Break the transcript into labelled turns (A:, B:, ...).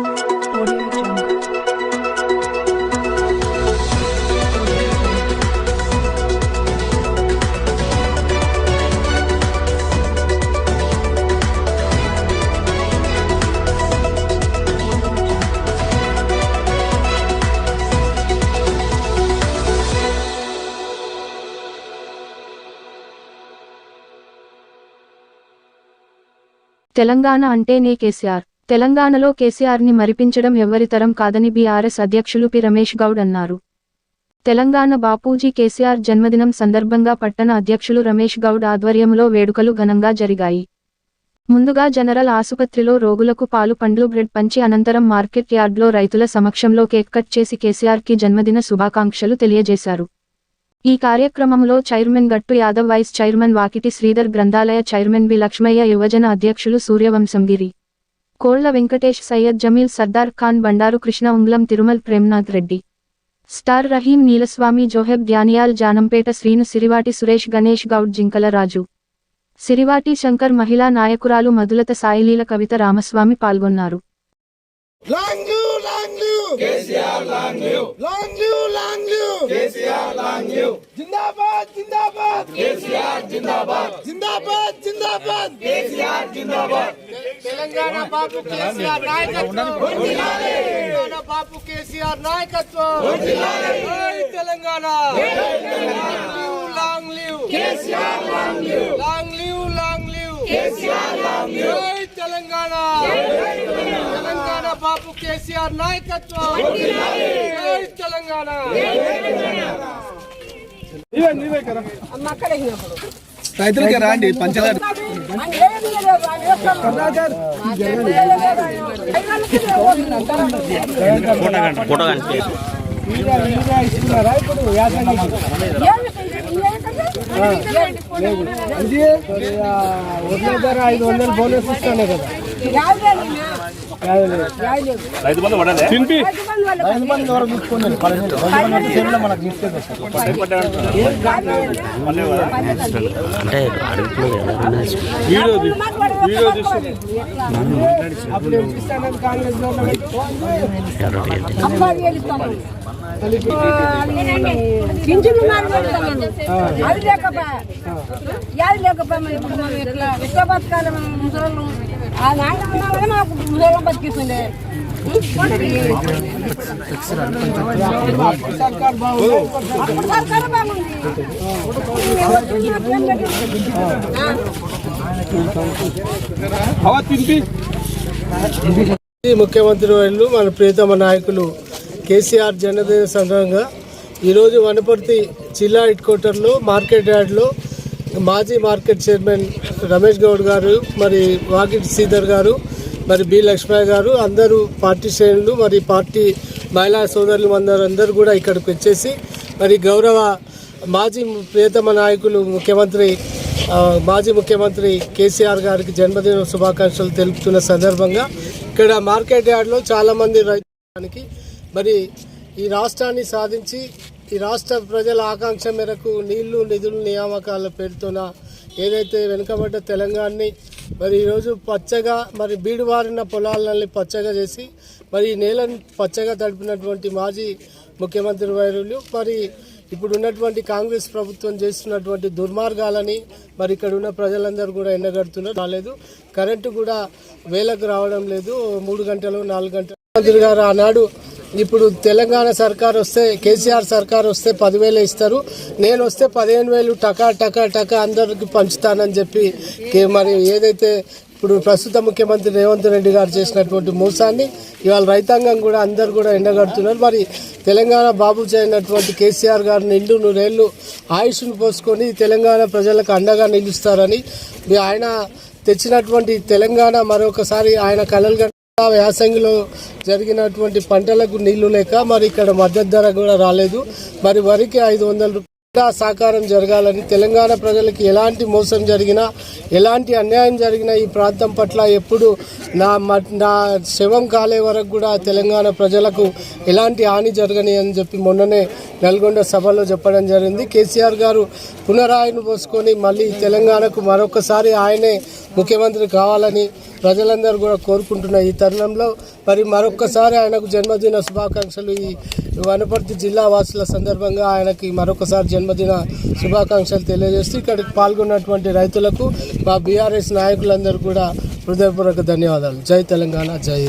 A: Audio Jungle.
B: Telangana అంటేనే కేసీఆర్ తెలంగాణలో కేసీఆర్ని మరిపించడం ఎవ్వరితరం కాదని బీఆర్ఎస్ అధ్యక్షులు పి. రమేష్ గౌడ్ అన్నారు. తెలంగాణ బాపూజీ కేసీఆర్ జన్మదినం సందర్భంగా పట్టణ అధ్యక్షులు రమేష్ గౌడ్ ఆధ్వర్యంలో వేడుకలు ఘనంగా జరిగాయి. ముందుగా జనరల్ ఆసుపత్రిలో రోగులకు పాలు పండ్లు బ్రెడ్ పంచి అనంతరం మార్కెట్ యార్డ్లో రైతుల సమక్షంలో కేక్ కట్ చేసి కేసీఆర్కి జన్మదిన శుభాకాంక్షలు తెలియజేశారు. ఈ కార్యక్రమంలో chairman Gattu Yadav vice chairman Vakiti Sridhar గ్రంథాలయ చైర్మన్ బి. లక్ష్మయ్య యువజన అధ్యక్షులు సూర్యవంశంగిరి కోళ్ళ వెంకటేష్ సయ్యద్ జమీల్ సర్దార్ ఖాన్ బండారు కృష్ణ ఉంగ్లం తిరుమల్ ప్రేమ్నాథ్ రెడ్డి స్టార్ రహీం నీలస్వామి జోహెబ్ ధ్యానియాల్ జానంపేట శ్రీను సిరివాటి సురేష్ గణేష్ గౌడ్ జింకల రాజు సిరివాటి శంకర్ మహిళా నాయకురాలు మధులత సాయిలీల కవిత రామస్వామి పాల్గొన్నారు
C: Long live, long live. KCR, long live. Long live, long live. KCR, long live. Jindabad, Jindabad. KCR, Jindabad. Jindabad, Jindabad. KCR, Jindabad. Telangana Babu KCR నాయకత్వం. తెలంగాణ బాబు కేసీఆర్ నాయకత్వం. జై Telangana. Long live. KCR long live. Long live long live. KCR long live. జై తెలంగాణ. తెలంగాణ బాబు కేసీఆర్ నాయకత్వం. జై తెలంగాణ.
D: రైతులకి రాండి పంచదార.
C: ఐదు వందలు బోనస్ ఇస్తానే కదా. గవర్నమెంట్
E: పింఛన్లు మాట్లాడుతున్నాను అది లేకపోయా మరి ఇప్పుడు మనం ఎట్లా ఎట్లా బతకాలి మనం ముసలు ఆ నాయన మాకు
C: సర్కారు బాగుంది ముఖ్యమంత్రి వాళ్ళు మన ప్రియతమ నాయకులు కేసీఆర్ జన్మదిన సందర్భంగా ఈరోజు వనపర్తి జిల్లా హెడ్ క్వార్టర్లో మార్కెట్ యార్డ్లో మాజీ మార్కెట్ చైర్మన్ రమేష్ గౌడ్ గారు మరి వాకిట్ శ్రీధర్ గారు మరి బి లక్ష్మయ్య గారు అందరూ పార్టీ శ్రేణులు మరి పార్టీ మహిళా సోదరులు అందరూ కూడా ఇక్కడికి వచ్చేసి మరి గౌరవ మాజీ ప్రియతమ నాయకులు ముఖ్యమంత్రి మాజీ ముఖ్యమంత్రి కేసీఆర్ గారికి జన్మదిన శుభాకాంక్షలు తెలుపుతున్న సందర్భంగా ఇక్కడ మార్కెట్ యార్డ్లో చాలామంది రైతులకి మరి ఈ రాష్ట్రాన్ని సాధించి ఈ రాష్ట్ర ప్రజల ఆకాంక్ష మేరకు నీళ్ళు నిధులు నియామకాల పేరుతోన ఏదైతే వెనుకబడ్డ తెలంగాణని మరి ఈరోజు పచ్చగా మరి బీడువారిన పొలాలని పచ్చగా చేసి మరి ఈ నేలను పచ్చగా తడిపినటువంటి మాజీ ముఖ్యమంత్రి వైరులు మరి ఇప్పుడు ఉన్నటువంటి కాంగ్రెస్ ప్రభుత్వం చేస్తున్నటువంటి దుర్మార్గాలని మరి ఇక్కడ ఉన్న ప్రజలందరూ కూడా ఎండగడుతున్నారు. రాలేదు. కరెంటు కూడా వేలకు రావడం లేదు. మూడు గంటలు నాలుగు గంటలు. మంత్రి గారు ఆనాడు ఇప్పుడు తెలంగాణ సర్కార్ వస్తే కేసీఆర్ సర్కార్ వస్తే పదివేలు ఇస్తారు. నేను వస్తే పదిహేను వేలు టకా టకా టకా అందరికి పంచుతానని చెప్పి మరి ఏదైతే ఇప్పుడు ప్రస్తుత ముఖ్యమంత్రి రేవంత్ రెడ్డి గారు చేసినటువంటి మోసాన్ని ఇవాళ రైతాంగం కూడా అందరు కూడా ఎండగడుతున్నారు. మరి తెలంగాణ బాబు చేయనటువంటి కేసీఆర్ గారు నిండు నూరేళ్ళు ఆయుష్ను పోసుకొని తెలంగాణ ప్రజలకు అండగా నిలుస్తారని ఆయన తెచ్చినటువంటి తెలంగాణ మరొకసారి ఆయన కళలుగా యాసంగిలో జరిగినటువంటి పంటలకు నీళ్ళు లేక మరి ఇక్కడ మద్దతు ధర కూడా రాలేదు. మరి వరికి ఐదు వందల రూపాయల సాకారం జరగాలని తెలంగాణ ప్రజలకు ఎలాంటి మోసం జరిగినా ఎలాంటి అన్యాయం జరిగినా ఈ ప్రాంతం పట్ల ఎప్పుడు నా మ- నా శవం కాలే వరకు కూడా తెలంగాణ ప్రజలకు ఎలాంటి హాని జరగని అని చెప్పి మొన్ననే నల్గొండ సభలో చెప్పడం జరిగింది. కేసీఆర్ గారు పునరాయను పోసుకొని మళ్ళీ తెలంగాణకు మరొకసారి ఆయనే ముఖ్యమంత్రి కావాలని ప్రజలందరూ కూడా కోరుకుంటున్న ఈ తరుణంలో మరి మరొకసారి ఆయనకు జన్మదిన శుభాకాంక్షలు. ఈ వనపర్తి జిల్లా వాసుల సందర్భంగా ఆయనకి మరొకసారి జన్మదిన శుభాకాంక్షలు తెలియజేస్తూ ఇక్కడికి పాల్గొన్నటువంటి రైతులకు మా బీఆర్ఎస్ నాయకులందరూ కూడా హృదయపూర్వక ధన్యవాదాలు. జై తెలంగాణ జై